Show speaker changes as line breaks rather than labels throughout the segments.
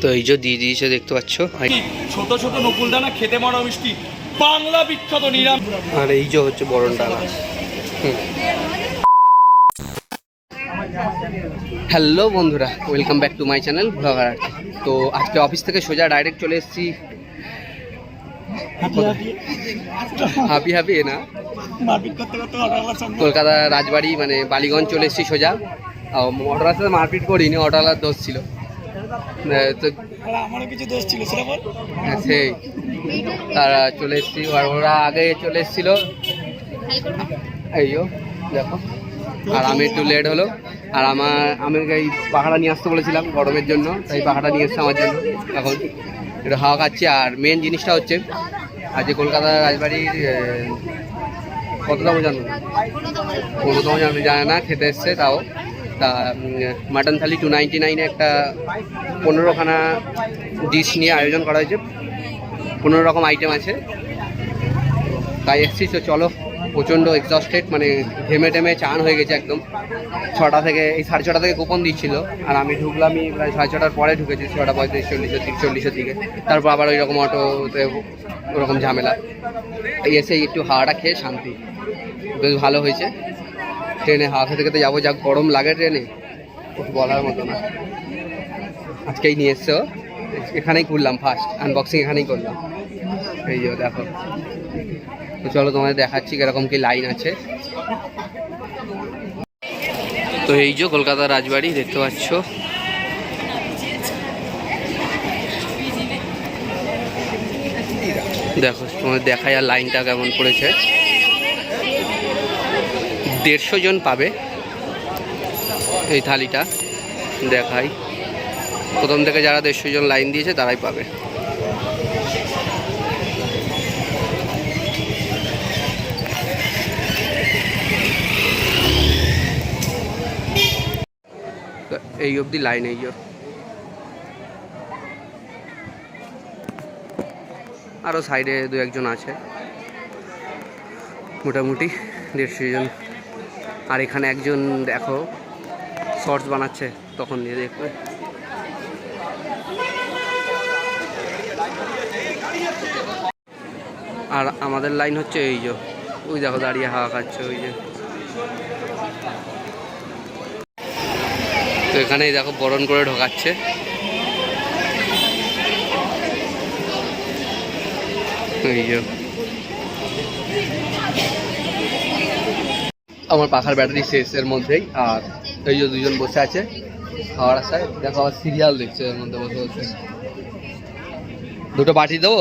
তো এই যে দিয়ে দিয়েছে দেখতে পাচ্ছ?
ছোট ছোট নকুলদানা খেতে মরা মিষ্টি। বাংলা বিখ্যাত নিরাম
আর এই যে হচ্ছে বরণ ডালা। হ্যালো বন্ধুরা welcome back to my channel blogger তো আজকে অফিস থেকে সোজা ডাইরেক্ট চলে এসেছি। হাপি এ না? কলকাতা রাজবাড়ি মানে বালিগঞ্জ চলে এসেছি সোজা। অটোওয়ালার সাথে মারপিট করিনি অটোওয়ালার দোষ ছিল। তো
আমারও কিছু দোষ ছিল সেটা বল।
হ্যাঁ, সেই। তারা চলে এসেছি আর ওরা আগে চলে এসেছিল। এই দেখো। আর আমি একটু লেট হলো। আর আমার আমি এই পাখাটা নিয়ে আসতে বলেছিলাম গরমের জন্য তাই পাখাটা নিয়ে এসছে আমার জন্য। এখন একটু হাওয়া খাচ্ছি আর মেন জিনিসটা হচ্ছে আজকে কলকাতা রাজবাড়ির কততম জন্ম? কোনোতম জানে না খেতে এসছে তাও। তা মাটন থালি টু নাইনটি নাইনে একটা পনেরোখানা ডিশ নিয়ে আয়োজন করা হয়েছে। পনেরো রকম আইটেম আছে। তাই এসছি, তো চলো, প্রচণ্ড এক্সস্টেড মানে ঘেমে টেমে চান হয়ে গেছে একদম। ছটা থেকে, এই সাড়ে ছটা থেকে কুপন দিচ্ছিল। আর আমি ঢুকলামই, প্রায় সাড়ে ছটার পরে ঢুকেছি, ছটা পঁয়ত্রিশ চল্লিশশো তিরিশ, চল্লিশের দিকে। তারপর আবার ওই রকম অটোতে ওরকম ঝামেলা। এসে একটু হাওয়াটা খেয়ে শান্তি। বেশ ভালো হয়েছে। ট্রেনে হাওয়া খেতে খেতে যাব যা গরম লাগে ট্রেনে। বলার মতো না। আজকেই নিয়ে এসছো। এখানেই করলাম ফার্স্ট আনবক্সিং এখানেই করলাম। এই যে দেখো। তো চলো তোমাদের দেখাচ্ছি কীরকম কি লাইন আছে। তো এই যে কলকাতা রাজবাড়ি, দেখতে পাচ্ছ। দেখো, তোমাদের দেখাই আর লাইনটা কেমন পড়েছে। দেড়শো জন পাবে এই থালিটা। দেখাই। প্রথম থেকে যারা দেড়শো জন লাইন দিয়েছে, তারাই পাবে। এই অবধি লাইন, এই আরও সাইডে দু একজন আছে। মোটামুটি দেড়শো জন। আর এখানে একজন দেখো শর্টস বানাচ্ছে, তখন দিয়ে দেখবে আর আমাদের লাইন হচ্ছে এই যে, ওই দেখো দাঁড়িয়ে হাওয়া খাচ্ছে ওই যে। তো এখানেই দেখো বরণ করে ঢোকাচ্ছে। এই যে। আমার পাখার ব্যাটারি শেষ এর মধ্যেই, আর এই যে দুজন বসে আছে খাওয়ার আশায়, দেখো আবার সিরিয়াল দেখছে এর মধ্যে বসে বসে। দুটো বাটি দেবো?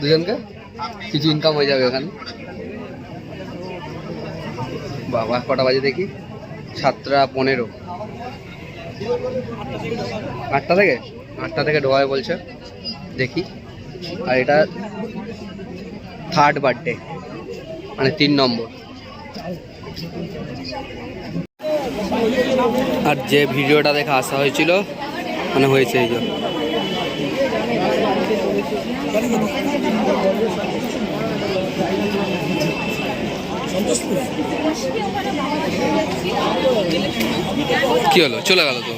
দুজনকে? কিছু ইনকাম হয়ে যাবে ওখানে। বাবা, কটা বাজে দেখি? সাতটা পনেরো। আটটা থেকে? আটটা থেকে ঢোকায় বলছে। দেখি। আর এটা থার্ড বার্থডে মানে তিন নম্বর। আর যে ভিডিওটা দেখে আসা হয়েছিল মানে হয়েছে এই যে। কি হলো? চলে গেল তো।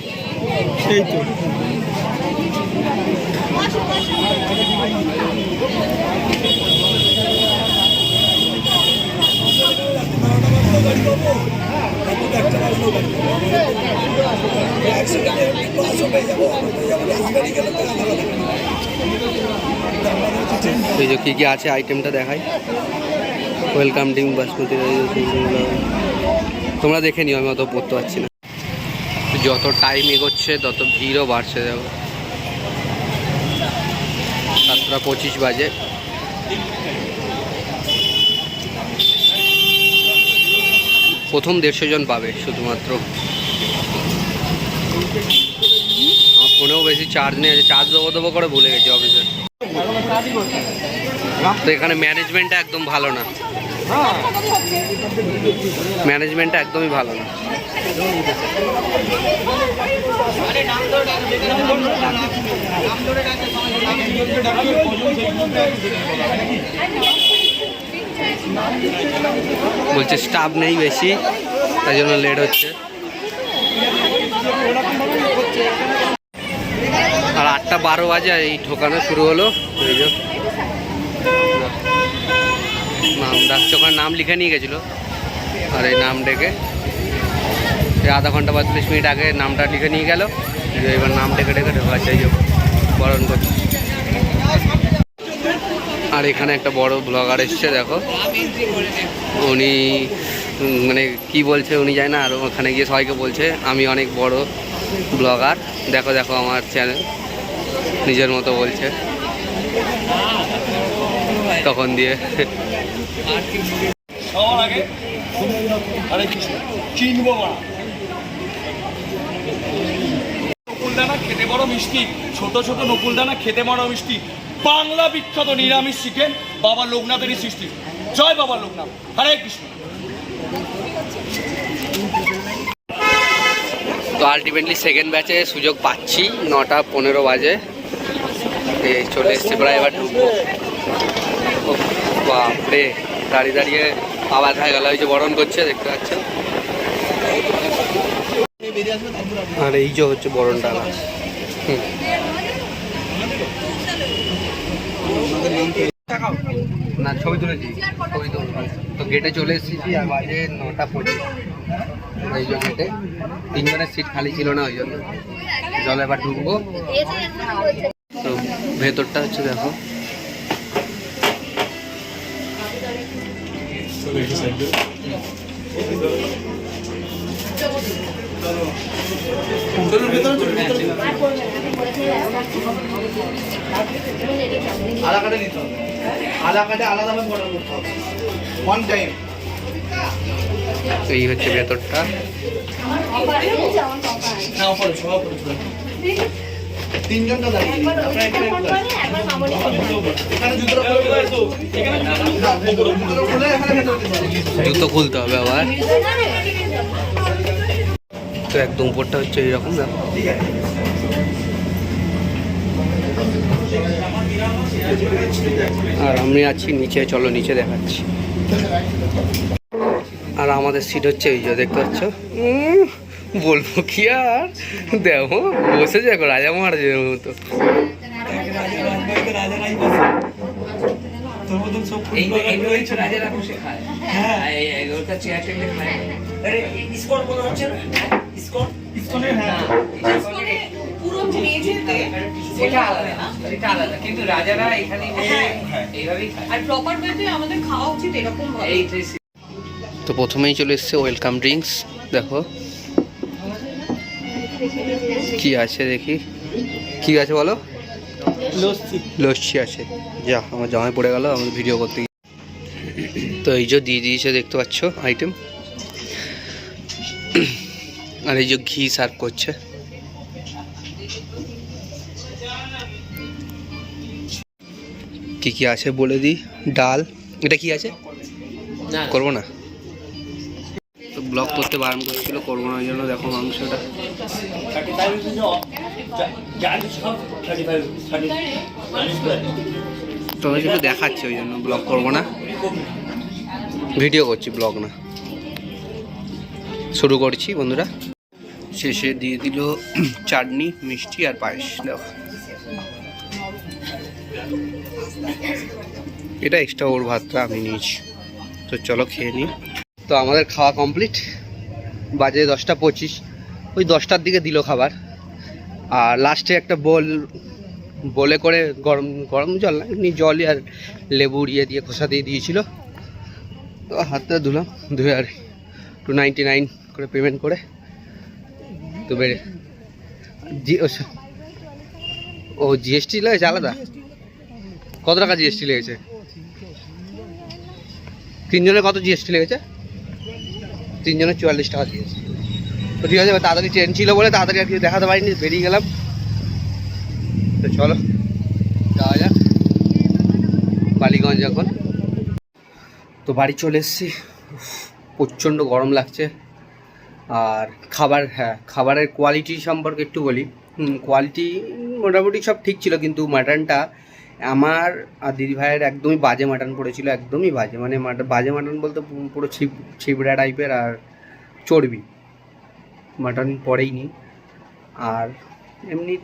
সেই তো।
এই যে কী কী আছে আইটেমটা দেখাই। ওয়েলকাম ডিম বাসমতি তোমরা দেখে নিও, আমি অত পড়তে পারছি না। যত টাইম এগোচ্ছে, তত ভিড়ও বাড়ছে। দেখো সাতটা পঁচিশ বাজে। প্রথম দেড়শো জন পাবে শুধুমাত্র। আমার ফোনেও বেশি চার্জ নেই আছে চার্জ দেবো দেবো করে ভুলে গেছি অফিসে তো এখানে ম্যানেজমেন্টটা একদম ভালো না। ম্যানেজমেন্টটা একদমই ভালো না। বলছে স্টাফ নেই বেশি, তাই জন্য লেট হচ্ছে। আর আটটা বারো বাজে এই ঢোকানো শুরু হলো। নাম ডাকছে ওখানে নাম লিখে নিয়ে গেছিল। আর এই নাম ডেকে আধা ঘণ্টা বা চল্লিশ মিনিট আগে নামটা লিখে নিয়ে গেল। এবার নাম ডেকে ডেকে ঢোকাচ্ছে বরণ করছে। আর এখানে একটা বড় ব্লগার এসছে, দেখো। উনি মানে কি বলছে উনি যায় না, আর ওখানে গিয়ে সবাইকে বলছে, আমি অনেক বড় ব্লগার দেখো দেখো আমার চ্যানেল নিজের মতো বলছে। তখন দিয়ে।
ছোট ছোট নকুলদানা খেতে বড় মিষ্টি। বাংলা বিখ্যাত নিরামিষ চিকেন বাবা লোকনাথেরই সৃষ্টি। জয় বাবা লোকনাথ। হরে কৃষ্ণ।
তো আলটিমেটলি সেকেন্ড ব্যাচে সুযোগ পাচ্ছি নটা পনেরো বাজে। এই চলে এসছে প্রায় এবার ঢুকবো। ওহ, বাপরে দাঁড়িয়ে দাঁড়িয়ে আবার হয়ে গেল ওই যে বরণ করছে দেখতে পাচ্ছেন? আর এই যে হচ্ছে বরণ ডালা হুম। না, ছবি তুলেছি, ছবি তুলে তো গেটে চলে এসেছি বাজে নটা পঁচিশ যে গেটে তিনজনের সিট খালি ছিল না, ওই জন্য। জলে এবার ঢুকবো। তো ভেতরটা হচ্ছে দেখো।
আলাকাটা নিতে হবে। আলাকাটা আলাদাভাবে অর্ডার করতে হবে। ওয়ান টাইম
এই হচ্ছে ভেতরটা।
না ওপরে সবাই তিনজনটা দাঁড়িয়ে ভেতরে হবে।
জুতো খুলতে হবে আবার। তো একদম উপরটা হচ্ছে এইরকম দেখো আর আমি আছি নিচে চলো নিচে দেখাচ্ছি। আর আমাদের সিট হচ্ছে এই যে দেখতে পাচ্ছ? বলব কি আর? দেখো বসে দেখো রাজা মহারাজের মতো।
হ্যাঁ। এই এগুলোটা চেয়ার টেবিলে খায় আরে ইসকন হচ্ছে না ইসকন ইসকনের
পুরো মেঝেতে
সেটা আলাদা। না সেটা আলাদা। কিন্তু রাজারা এখানে এইভাবেই খায়।
আর প্রপার ওয়েতে আমাদের খাওয়া উচিত এরকম ভাবে।
তো প্রথমেই চলে এসছে ওয়েলকাম ড্রিঙ্কস দেখো। কি আছে দেখি? কি আছে বলো? লস্যি। আছে। যা আমার জামায় পড়ে গেল আমাদের ভিডিও করতে গিয়ে। তো এই যে দিয়ে দিয়েছে দেখতে পাচ্ছ আইটেম আর এই যে ঘি সার্ভ করছে। কি কি আছে বলে দিই? ডাল। এটা কি আছে?
না।
করব না? তো ব্লগ করতে বারণ করছিল করব না ওই জন্য দেখো মাংসটা। তোমাকে একটু দেখাচ্ছি ওই জন্য ব্লগ করব না। ভিডিও করছি ব্লগ না। শুরু করছি বন্ধুরা। শেষে দিয়ে দিল চাটনি, মিষ্টি আর পায়েস দেখো এটা এক্সট্রা ওর ভাতটা আমি নিয়েছি। তো চলো খেয়ে নিই। তো আমাদের খাওয়া কমপ্লিট বাজে দশটা পঁচিশ। ওই দশটার দিকে দিল খাবার। আর লাস্টে একটা বল, বলে করে গরম গরম জল না, এমনি জলই আর লেবু ইয়ে দিয়ে খোসা দিয়ে দিয়েছিল। তো হাতটা ধুলাম, ধুয়ে আর টু নাইনটি নাইন করে পেমেন্ট করে তো বেড়ে ও জিএসটি লেগেছে আলাদা? কত টাকা জিএসটি লেগেছে? তিনজনের কত জিএসটি লেগেছে? তিনজনের চুয়াল্লিশ টাকা দিয়েছে তো ঠিক আছে তাড়াতাড়ি ট্রেন ছিল বলে তাড়াতাড়ি আর কিছু দেখাতে পারিনি, বেরিয়ে গেলাম। তো চলো, যাওয়া যাক। বালিগঞ্জ এখন। তো বাড়ি চলে এসেছি। প্রচণ্ড গরম লাগছে। আর খাবার হ্যাঁ খাবারের কোয়ালিটি সম্পর্কে একটু বলি। কোয়ালিটি মোটামুটি সব ঠিক ছিল, কিন্তু মাটনটা আমার আর দিদি ভাইয়ের একদমই বাজে মাটন পড়েছিল, একদমই বাজে। মানে বাজে মাটন বলতে পুরো ছিপ, ছিবড়া টাইপের আর চর্বি। মাটন পড়েই নি আর এমনি,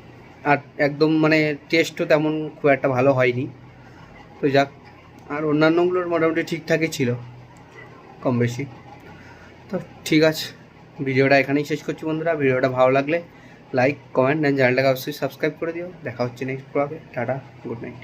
আর একদম মানে টেস্টও তেমন খুব একটা ভালো হয়নি। তো যাক, আর অন্যান্যগুলোর মোটামুটি ঠিকঠাকই ছিল, কম বেশি। তো ঠিক আছে। ভিডিওটা এখানেই শেষ করছি বন্ধুরা। ভিডিওটা ভালো লাগলে লাইক কমেন্ট অ্যান্ড চ্যানেলটাকে অবশ্যই সাবস্ক্রাইব করে দিও। দেখা হচ্ছে নেক্সট ব্লগে টাটা গুড নাইট